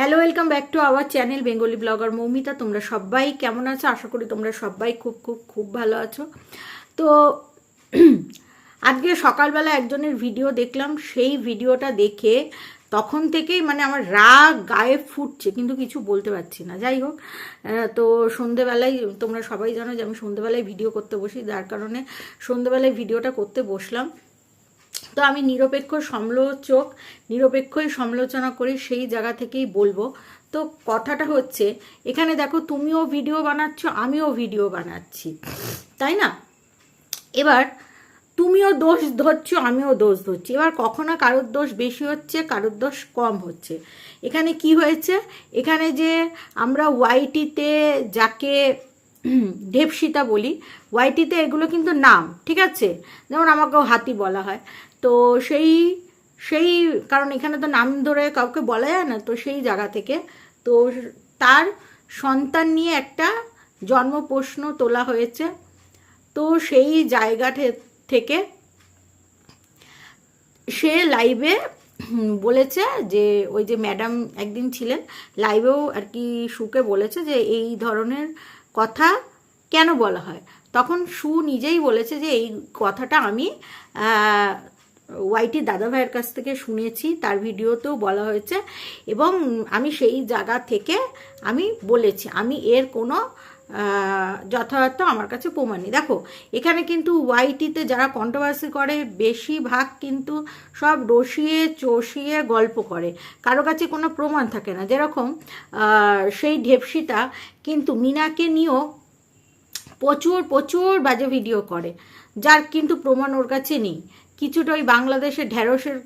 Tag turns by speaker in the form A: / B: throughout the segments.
A: Hello welcome back to our channel Bengali blogger Moumita তোমরা সবাই কেমন আছো? আশা করি তোমরা সবাই খুব খুব খুব ভালো আছো। তো আজকে সকালবেলা একজনের ভিডিও দেখলাম। সেই ভিডিওটা দেখে তখন থেকেই মানে আমার রাগ গায়ে ফুটছে, কিন্তু কিছু বলতে পারছি না। যাই হোক তো সন্ধেবেলায় তোমরা সবাই জানো যে আমি সন্ধেবেলায় ভিডিও করতে বসি। যার কারণে সন্ধেবেলায় ভিডিওটা করতে বসলাম। তো আমি নিরপেক্ষ সমালোচক, নিরপেক্ষই সমালোচনা করি সেই জায়গা থেকেই বলব। তো কথাটা হচ্ছে, এখানে দেখো তুমিও ভিডিও বানাচ্ছ, আমিও ভিডিও বানাচ্ছি, তাই না? এবার তুমিও দোষ ধরছো, আমিও দোষ ধরছি। এবার কখনো কারোর দোষ বেশি হচ্ছে, কারোর দোষ কম হচ্ছে। এখানে কি হয়েছে? এখানে যে আমরা ওয়াইটিতে যাকে ঢেপসিতা বলি ওয়াইটিতে এগুলো কিন্তু নাম, ঠিক আছে? যেমন আমাকেও হাতি বলা হয়। তো সেই সেই, কারণ এখানে তো নাম ধরে কাউকে বলা যায় না, তো সেই জায়গা থেকে। তো তার সন্তান নিয়ে একটা জন্ম প্রশ্ন তোলা হয়েছে। তো সেই জায়গা থেকে সে লাইভে বলেছে যে, ওই যে ম্যাডাম একদিন ছিলেন, লাইভেও আর কি সুকে বলেছে যে, এই ধরনের কথা কেন বলা হয়? তখন সু নিজেই বলেছে যে, এই কথাটা আমি ওয়াইটি দাদা ভাইয়ের কাছ থেকে শুনেছি, তার ভিডিওতেও বলা হয়েছে এবং আমি সেই জায়গা থেকে আমি বলেছি, আমি এর কোনো যথার্থ আমার কাছে প্রমাণ নেই। দেখো, এখানে কিন্তু ওয়াইটিতে যারা কন্ট্রোভার্সি করে, বেশিরভাগ কিন্তু সব রসিয়ে চষিয়ে গল্প করে। কারও কাছে কোনো প্রমাণ থাকে না। যেরকম সেই ঢেপসিটা কিন্তু মিনাকে নিয়েও প্রচুর প্রচুর বাজে ভিডিও করে, যার কিন্তু প্রমাণ ওর কাছে নেই। কিছুটা ওই বাংলাদেশের ঢ্যাঁড়সের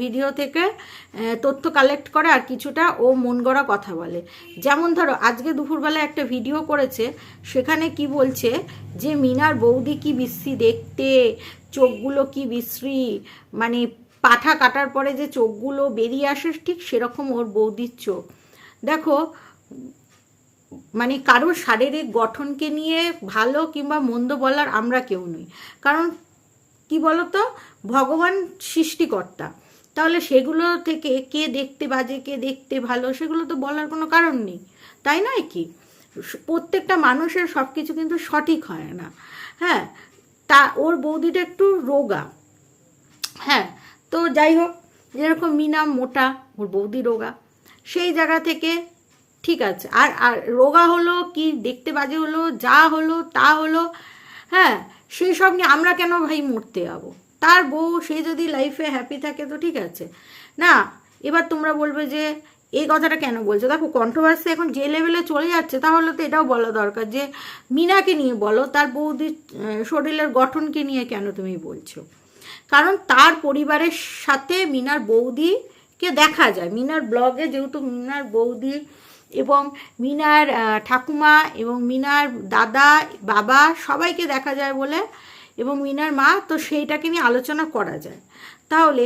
A: ভিডিও থেকে তথ্য কালেক্ট করে আর কিছুটা ও মন গড়া কথা বলে। যেমন ধরো, আজকে দুপুরবেলা একটা ভিডিও করেছে, সেখানে কি বলছে যে মিনার বৌদি কি বিশ্রী দেখতে, চোখগুলো কি বিশ্রী মানে পাঠা কাটার পরে যে চোখগুলো বেরিয়ে আসে ঠিক সেরকম ওর বৌদির চোখ। দেখো মানে কারোর শারীরিক গঠনকে নিয়ে ভালো কিংবা মন্দ বলার আমরা কেউ নই। কারণ কি বলতো? ভগবান সৃষ্টিকর্তা। তাহলে সেগুলো থেকে কে দেখতে বাজে, কে দেখতে ভালো, সেগুলো তো বলার কোনো কারণ নেই। তাই নয় কি? প্রত্যেকটা মানুষের সব কিছু কিন্তু সঠিক হয় না। হ্যাঁ তা ওর বৌদিটা একটু রোগা। হ্যাঁ তো যাই হোক, যেরকম মিনা মোটা, ওর বৌদি রোগা। সেই জায়গা থেকে ঠিক আছে। আর আর রোগা হলো কি? দেখতে বাজে হলো, যা হলো তা হলো। হ্যাঁ সেই সব নিয়ে আমরা কেন ভাই মরতে যাব? তার বউ, সে যদি লাইফে হ্যাপি থাকে তো ঠিক আছে। না, এবার তোমরা বলবে যে, এই কথাটা কেন বলছো? দেখো কন্ট্রোভার্সি এখন যে লেভেলে চলে যাচ্ছে, তাহলে তো এটাও বলা দরকার যে, মিনাকে নিয়ে বলো, তার বৌদির শরীরের গঠনকে নিয়ে কেন তুমি বলছো? কারণ তার পরিবারের সাথে মিনার বৌদিকে দেখা যায়। মিনার ব্লগে যেহেতু মিনার বৌদি এবং মিনার ঠাকুমা এবং মিনার দাদা, বাবা সবাইকে দেখা যায় বলে এবং মিনার মা, তো সেইটাকে নিয়ে আলোচনা করা যায়। তাহলে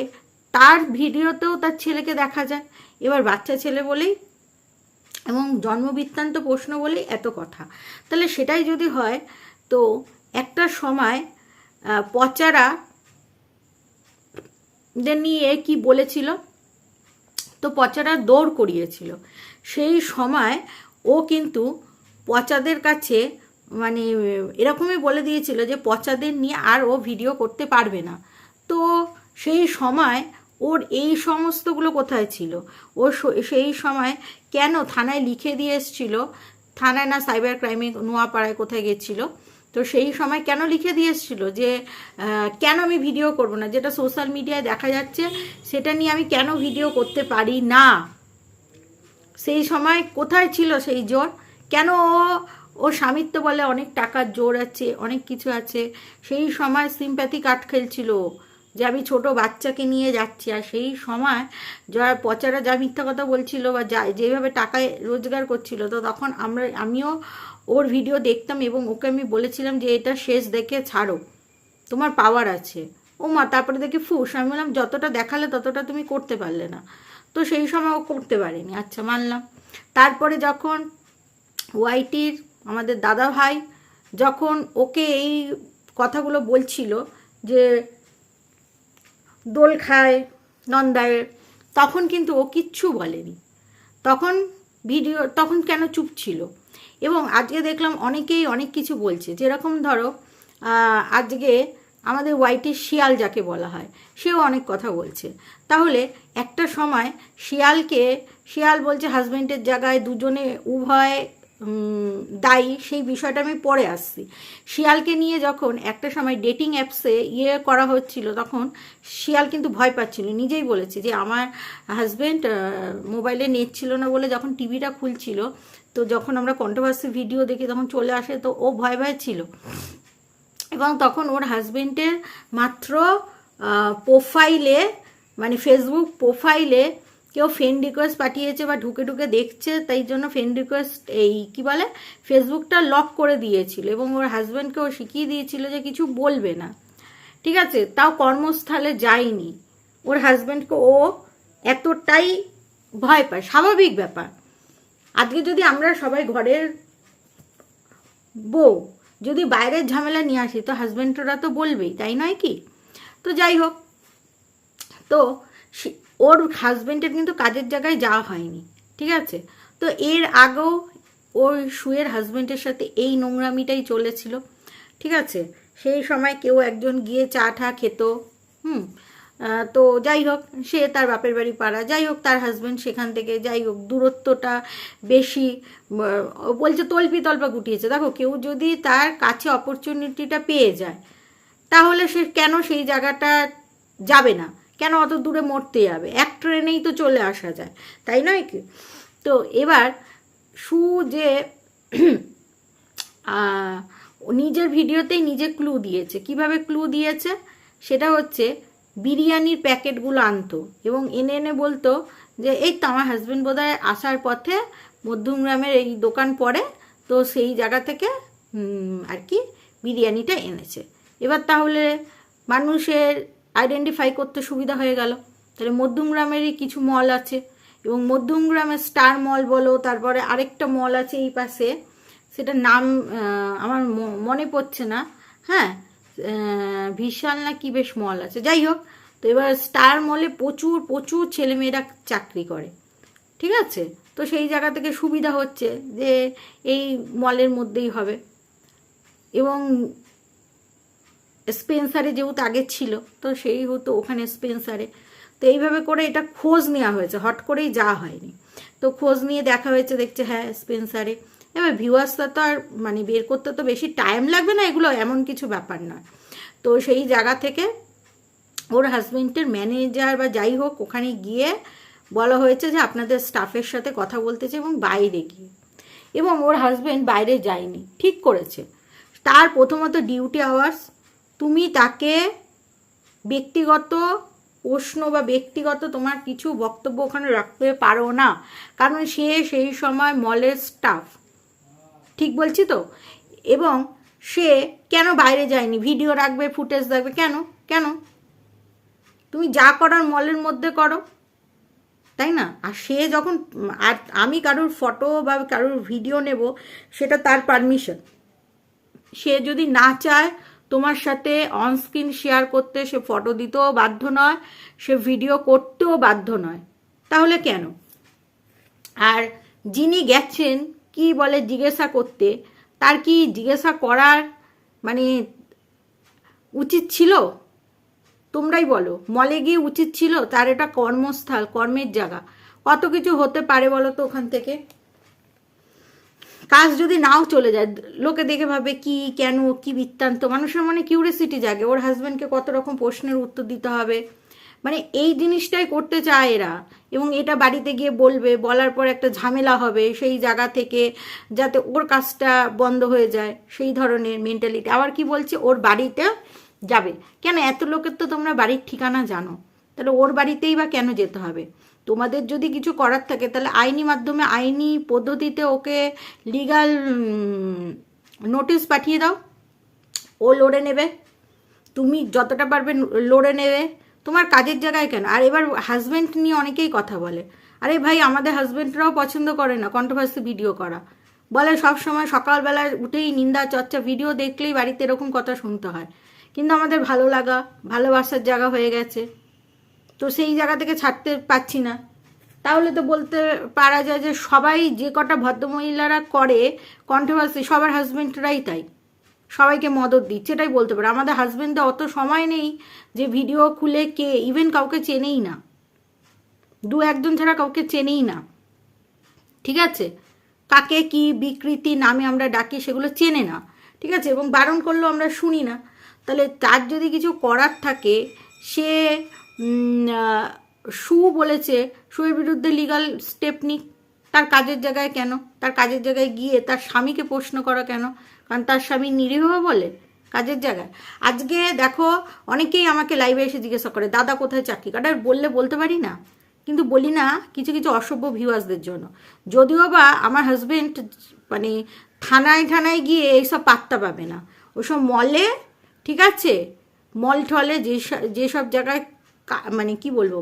A: তার ভিডিওতেও তার ছেলেকে দেখা যায়। এবার বাচ্চা ছেলে বলেই এবং জন্মবৃত্তান্ত প্রশ্ন বলেই এত কথা। তাহলে সেটাই যদি হয়, তো একটা সময় পচারা নিয়ে কি বলেছিল? তো পচারা দৌড় করিয়েছিল। সেই সময় ও কিন্তু পচাদের কাছে মানে এরকমই বলে দিয়েছিল যে পচাদের নিয়ে আর ও ভিডিও করতে পারবে না। তো সেই সময় ওর এই সমস্তগুলো কোথায় ছিল? ও সেই সময় কেন থানায় লিখে দিয়ে এসছিল? থানায় না সাইবার ক্রাইমে নোয়াপাড়ায় কোথায় গেছিল? তো সেই সময় কেন লিখে দিয়ে যে কেন আমি ভিডিও করব না? যেটা সোশ্যাল মিডিয়ায় দেখা যাচ্ছে, সেটা নিয়ে আমি কেন ভিডিও করতে পারি না? সেই সময় কোথায় ছিল সেই জোর? কেন ও ও স্বামিত্ব বলে অনেক টাকার জোর আছে, অনেক কিছু আছে, সেই সময় সিম্প্যাথি কাট খেলছিল যে আমি ছোট বাচ্চাকে নিয়ে যাচ্ছি। আর সেই সময় যারা পচারা যা মিথ্যা কথা বলছিল বা যা, যেভাবে টাকায় রোজগার করছিল, তো তখন আমরা, আমিও ওর ভিডিও দেখতাম এবং ওকে আমি বলেছিলাম যে, এটা শেষ দেখে ছাড়ো। তোমার পাওয়ার আছে। ও মা, তারপরে দেখি ফুস আমি বললাম, যতটা দেখালে ততটা তুমি করতে পারলে না। তো সেই সময় ও করতে পারেনি। আচ্ছা মানলাম। তারপরে যখন ওয়াইটির আমাদের দাদা ভাই যখন ওকে এই কথাগুলো বলছিল যে, দোল খায় নন্দায়, তখন কিন্তু ও কিচ্ছু বলেনি। তখন ভিডিও তখন কেন চুপ ছিল? এবং আজকে দেখলাম অনেকেই অনেক কিছু বলছে। যেরকম ধরো আজকে আমাদের হোয়াইটের শিয়াল যাকে বলা হয়, সেও অনেক কথা বলছে। তাহলে একটা সময় শিয়ালকে, শিয়াল বলছে হাজব্যান্ডের জায়গায় দুজনে উভয় দায়ী, সেই বিষয়টা আমি পরে আসছি। শিয়ালকে নিয়ে যখন একটা সময় ডেটিং অ্যাপসে ইয়ে করা হচ্ছিল, তখন শিয়াল কিন্তু ভয় পাচ্ছিল। নিজেই বলেছে যে, আমার হাজব্যান্ড মোবাইলে নেট ছিল না বলে যখন টিভিটা খুলছিল তো যখন আমরা কন্ট্রোভার্সি ভিডিও দেখি তখন চলে আসে, তো ও ভয় ভয় ছিল। এবং তখন ওর হাজবেন্ডের মাত্র প্রোফাইলে মানে ফেসবুক প্রোফাইলে কেউ ফ্রেন্ড রিকোয়েস্ট পাঠিয়েছে বা ঢুকে ঢুকে দেখছে, তাই জন্য ফ্রেন্ড রিকোয়েস্ট এই, কি বলে? ফেসবুকটা লক করে দিয়েছিল এবং ওর হাজব্যান্ডকেও শিখিয়ে দিয়েছিল যে কিছু বলবে না। ঠিক আছে? তাও কর্মস্থলে যায়নি। ওর হাজব্যান্ডকে ও এতটাই ভয় পায়। স্বাভাবিক ব্যাপার। আজকে যদি আমরা সবাই ঘরের বউ, যদি বাইরের ঝামেলা নিয়ে আসি, তো হাজব্যান্ডরা তো বলবেই, তাই নয় কি? তো যাই হোক, তো ওর হাজব্যান্ডের কিন্তু কাজের জায়গায় যাওয়া হয়নি, ঠিক আছে? তো এর আগেও ওর শুয়ের হাজব্যান্ডের সাথে এই নোংরামিটাই চলেছিল, ঠিক আছে? সেই সময় কেউ একজন গিয়ে চা ঠা খেত, হুম? তো যাই হোক, সে তার বাপের বাড়ি পাড়া। যাই হোক, তার হাজব্যান্ড সেখান থেকে যাই হোক, দূরত্বটা বেশি বলছে তল্পি তল্পা গুটিয়েছে। দেখো, কেউ যদি তার কাছে অপরচুনিটিটা পেয়ে যায়, তাহলে সে কেন সেই জায়গাটা যাবে না? কেন অত দূরে মরতে যাবে? এক ট্রেনেই তো চলে আসা যায়, তাই নয় কি? তো এবার সু যে নিজের ভিডিওতেই নিজে ক্লু দিয়েছে। কীভাবে ক্লু দিয়েছে? সেটা হচ্ছে বিরিয়ানির প্যাকেটগুলো আনতো এবং এনে এনে বলতো যে, এই তো আমার হাজব্যান্ড বোধহয় আসার পথে মধ্যমগ্রামের এই দোকান পড়ে, তো সেই জায়গা থেকে আর কি বিরিয়ানিটা এনেছে। এবার তাহলে মানুষের আইডেন্টিফাই করতে সুবিধা হয়ে গেল। তাহলে মধ্যমগ্রামেরই কিছু মল আছে এবং মধ্যমগ্রামের স্টার মল বলো, তারপরে আরেকটা মল আছে এই পাশে, সেটার নাম আমার মনে পড়ছে না। হ্যাঁ বিশাল না কি বেশ মল আছে। যাই হোক, তো এবার স্টার মলে প্রচুর প্রচুর ছেলেমেয়েরা চাকরি করে। ঠিক আছে? তো সেই জায়গা থেকে সুবিধা হচ্ছে যে এই মলের মধ্যেই হবে। এবং স্পেন্সারে যেহেতু আগে ছিল, তো সেই হতো ওখানে স্পেন্সারে তো এইভাবে করে এটা খোঁজ নেওয়া হয়েছে। হট করেই যাওয়া হয়নি। তো খোঁজ নিয়ে দেখা হয়েছে, দেখছে হ্যাঁ স্পেন্সারে এবার ভিউয়ার্সটা তো আর মানে বের করতে তো বেশি টাইম লাগবে না এগুলো, এমন কিছু ব্যাপার নয়। তো সেই জায়গা থেকে ওর হাজবেন্ডের ম্যানেজার বা যাই হোক, ওখানে গিয়ে বলা হয়েছে যে আপনাদের স্টাফের সাথে কথা বলতেছে এবং বাইরে গিয়ে। এবং ওর হাজব্যান্ড বাইরে যায়নি, ঠিক করেছে। তার প্রথমত ডিউটি আওয়ার্স তুমি তাকে ব্যক্তিগত প্রশ্ন বা ব্যক্তিগত তোমার কিছু বক্তব্য ওখানে রাখতে পারো না। কারণ সে সেই সময় মলের স্টাফ ঠিক বলছি তো? এবং সে কেন বাইরে যায়নি? ভিডিও রাখবে ফুটেজ রাখবে কেন? কেন? তুমি যা করার মলের মধ্যে করো, তাই না? আর সে যখন, আর আমি কারোর ফটো বা কারোর ভিডিও নেব, সেটা তার পারমিশন সে যদি না চায়, তোমার সাথে অনস্ক্রিন শেয়ার করতে সে ফটো দিতেও বাধ্য নয়, সে ভিডিও করতেও বাধ্য নয়। তাহলে কেন? আর যিনি গেছেন কি বলে জিজ্ঞাসা করতে, তার কি জিজ্ঞাসা করার মানে উচিত ছিল? তোমরাই বলো। মলে গিয়ে উচিত ছিল? তার এটা কর্মস্থল, কর্মের জায়গা। কত কিছু হতে পারে বলো তো ওখান থেকে? কাজ যদি নাও চলে যায়, লোকে দেখে ভাবে কি, কেন, কি বৃত্তান্ত। মানুষের মনে কিউরিয়াসিটি জাগে। ওর হাজব্যান্ডকে কত রকম প্রশ্নের উত্তর দিতে হবে? মানে এই জিনিসটাই করতে চায় এরা। এবং এটা বাড়িতে গিয়ে বলবে, বলার পর একটা ঝামেলা হবে সেই জায়গা থেকে যাতে ওর কাজটা বন্ধ হয়ে যায়, সেই ধরনের মেন্টালিটি আবার কি বলছে, ওর বাড়িতে যাবে। কেন? এত লোকের তো তোমরা বাড়ির ঠিকানা জানো। তাহলে ওর বাড়িতেই বা কেন যেতে হবে? তোমাদের যদি কিছু করার থাকে, তাহলে আইনি মাধ্যমে, আইনি পদ্ধতিতে ওকে লিগাল নোটিশ পাঠিয়ে দাও। ও লড়ে নেবে। তুমি যতটা পারবে লড়ে নেবে। তোমার কাজের জায়গায় কেন? আর এবার হাজব্যান্ড নিয়ে অনেকেই কথা বলে। আরে ভাই, আমাদের হাজব্যান্ডরাও পছন্দ করে না কন্ট্রোভার্সি ভিডিও করা। বলে সব সময় সকালবেলা উঠেই নিন্দা, চর্চা ভিডিও দেখলেই বাড়িতে এরকম কথা শুনতে হয়। কিন্তু আমাদের ভালো লাগা, ভালোবাসার জায়গা হয়ে গেছে। তো সেই জায়গা থেকে ছাড়তে পারছি না। তাহলে তো বলতে পারা যায় যে সবাই যে কটা ভদ্রমহিলারা করে কন্ট্রোভার্সি সবার হাজবেন্ডরাই তাই। সবাইকে মদত দিচ্ছে, এটাই বলতে পারে। আমাদের হাজবেন্ডদের অত সময় নেই যে ভিডিও খুলে কে ইভেন কাউকে চেনেই না। দু একজন ছাড়া কাউকে চেনেই না। ঠিক আছে? কাকে কি বিকৃতি, নামে আমরা ডাকি, সেগুলো চেনে না। ঠিক আছে? এবং বারণ করলেও আমরা শুনি না। তাহলে তার যদি কিছু করার থাকে, সে সু বলেছে সুয়ের বিরুদ্ধে লিগাল স্টেপ নিক। তার কাজের জায়গায় কেন? তার কাজের জায়গায় গিয়ে তার স্বামীকে প্রশ্ন করা কেন? কারণ তার স্বামী নিরীহ বলে, কাজের জায়গায়। আজকে দেখো, অনেকেই আমাকে লাইভে এসে জিজ্ঞাসা করে, দাদা, কোথায় চাকরি? কাটা বললে বলতে পারি না। কিন্তু বলি না, কিছু কিছু অসভ্য ভিউয়ার্সদের জন্য। যদিও বা আমার হাজবেন্ড মানে থানায় ঠানায় গিয়ে এইসব পাত্তা পাবে না। ওসব মলে ঠিক আছে? মল টলে যেসব জায়গায় মানে কি বলব?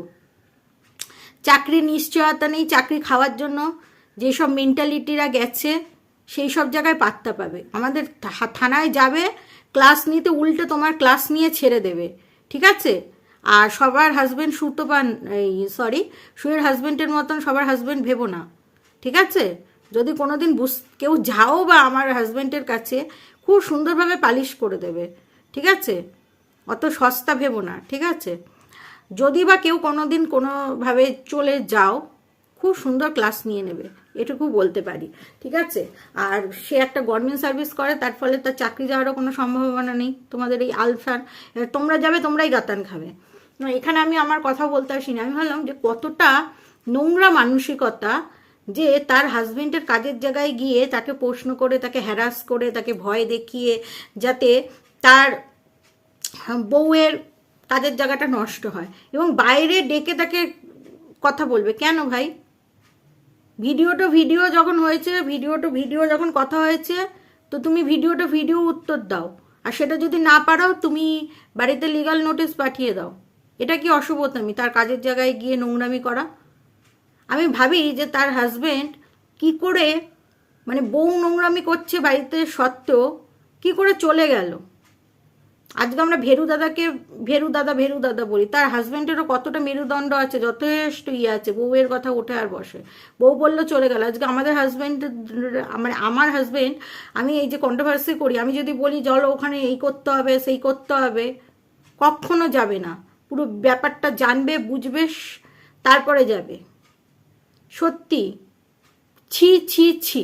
A: চাকরি নিশ্চয়তা নেই, চাকরি খাওয়ার জন্য। যেসব মেন্টালিটিরা গেছে সেই সব জায়গায় পাত্তা পাবে। আমাদের থানায় যাবে, ক্লাস নিতে উল্টে তোমার ক্লাস নিয়ে ছেড়ে দেবে, ঠিক আছে? আর সবার হাজবেন্ড সুতো পান এই সরি সুয়ের হাজবেন্ডের মতন সবার হাজবেন্ড ভেবো না, ঠিক আছে? যদি কোনো দিন বুঝ, কেউ যাও বা আমার হাজব্যান্ডের কাছে, খুব সুন্দরভাবে পালিশ করে দেবে, ঠিক আছে? অত সস্তা ভেবো না, ঠিক আছে? যদি বা কেউ কোনো দিন কোনোভাবে চলে যাও খুব সুন্দর ক্লাস নিয়ে নেবে, এটুকু বলতে পারি, ঠিক আছে? আর সে একটা গভর্নমেন্ট সার্ভিস করে, তার ফলে তার চাকরি যাওয়ারও কোনো সম্ভাবনা নেই। তোমাদের এই আলফার তোমরা যাবে, তোমরাই গাতান খাবে। এখানে আমি আমার কথা বলতে আসি না। আমি ভাবলাম যে কতটা নোংরা মানসিকতা যে তার হাজবেন্ডের কাজের জায়গায় গিয়ে তাকে প্রশ্ন করে, তাকে হ্যারাস করে, তাকে ভয় দেখিয়ে, যাতে তার বউয়ের কাজের জায়গাটা নষ্ট হয়। এবং বাইরে ডেকে তাকে কথা বলবে। কেন ভাই? ভিডিও তো ভিডিও যখন হয়েছে ভিডিও তো ভিডিও যখন কথা হয়েছে, তো তুমি ভিডিও তো ভিডিও উত্তর দাও। আর সেটা যদি না পারো, তুমি বাড়িতে লিগাল নোটিশ পাঠিয়ে দাও। এটা কি অশুভতামি? তার কাজের জায়গায় গিয়ে নোংরামি করা? আমি ভাবি যে তার হাজবেন্ড কি করে মানে বউ নোংরামি করছে বাড়িতে সত্ত্বেও, কি করে চলে গেল? আজকে আমরা ভেরু দাদাকে, ভেরু দাদা ভেরু দাদা বলি। তার হাজবেন্ডেরও কতটা মেরুদণ্ড আছে, যথেষ্ট ইয়ে আছে, বউয়ের কথা ওঠে আর বসে। বউ বলল, চলে গেল। আজকে আমাদের হাজবেন্ড মানে আমার হাজবেন্ড, আমি এই যে কন্ট্রোভার্সি করি, আমি যদি বলি, চলো ওখানে এই করতে হবে, সেই করতে হবে, কখনো যাবে না। পুরো ব্যাপারটা জানবে, বুঝবে, তারপরে যাবে। সত্যি, ছি ছি ছি।